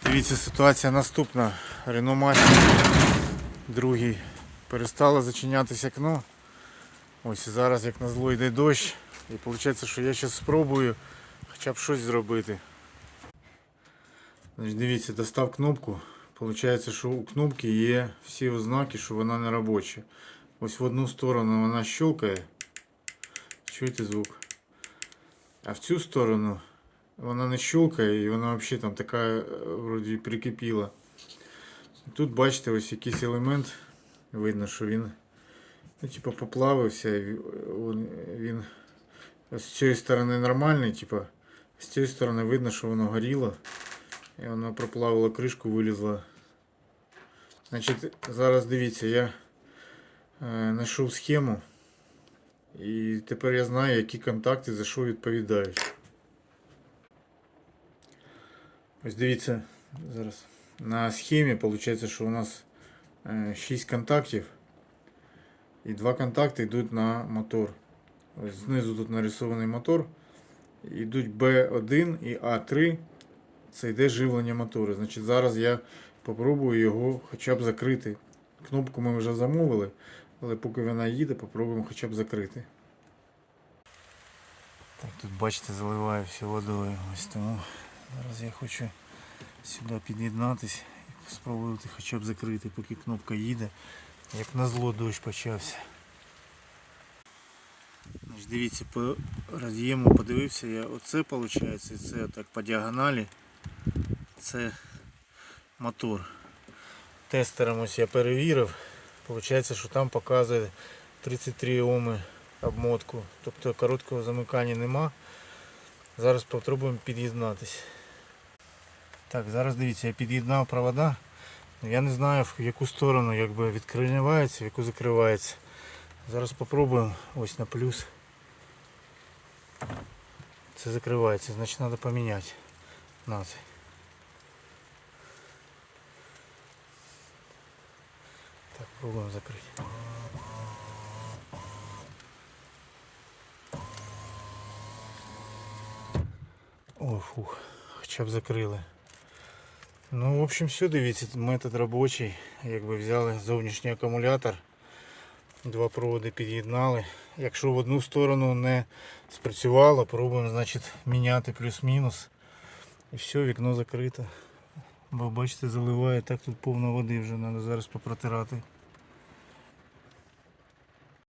Дивіться, ситуація наступна. Master другий перестало зачинятися окно. Ось зараз як на зло йде дощ. І виходить, що я зараз спробую хоча б щось зробити. Значить, дивіться, достав кнопку. Получається, що у кнопки є всі ознаки, що вона не робоча. Ось в одну сторону вона щелкає. Чуєте звук? А в цю сторону вона не щелкає і вона взагалі там така е, вроді прикипіла. Тут бачите ось якийсь елемент. Видно, що він ну, типу, поплавився. Він, він з цієї сторони нормальний, типу, з цієї сторони видно, що воно горіло. І воно проплавило кришку, вилізло. Значить, зараз дивіться, я е, знайшов схему. І тепер я знаю, які контакти за що відповідають. Ось дивіться, зараз. На схемі виходить, що у нас 6 контактів. І два контакти йдуть на мотор. Ось знизу тут нарисований мотор. Йдуть B1 і А3. Це йде живлення мотора. Значить, зараз я попробую його хоча б закрити. Кнопку ми вже замовили, але поки вона їде, попробуємо хоча б закрити. Так, тут бачите, заливаю все водою. Ось тому зараз я хочу сюди під'єднатись і спробувати хоча б закрити, поки кнопка їде. Як на зло дощ почався. Значить, дивіться, по роз'єму подивився я. Оце виходить, і це так по діагоналі. Це мотор. Тестером ось я перевірив. Получається, що там показує 33 Оми обмотку. Тобто короткого замикання нема. Зараз спробуємо під'єднатись. Так, зараз дивіться, я під'єднав провода. Я не знаю в яку сторону якби відкривається, в яку закривається. Зараз спробуємо ось на плюс. Це закривається, значить треба поміняти. На. Так, пробуємо закрити. Ой, фух, хоча б закрили. Ну, в общем, все, дивіться, метод робочий. Якби взяли зовнішній акумулятор, два проводи під'єднали. Якщо в одну сторону не спрацювало, пробуємо значить, міняти плюс-мінус. І все, вікно закрите. Бо бачите, заливає, так тут повно води вже треба зараз попротирати.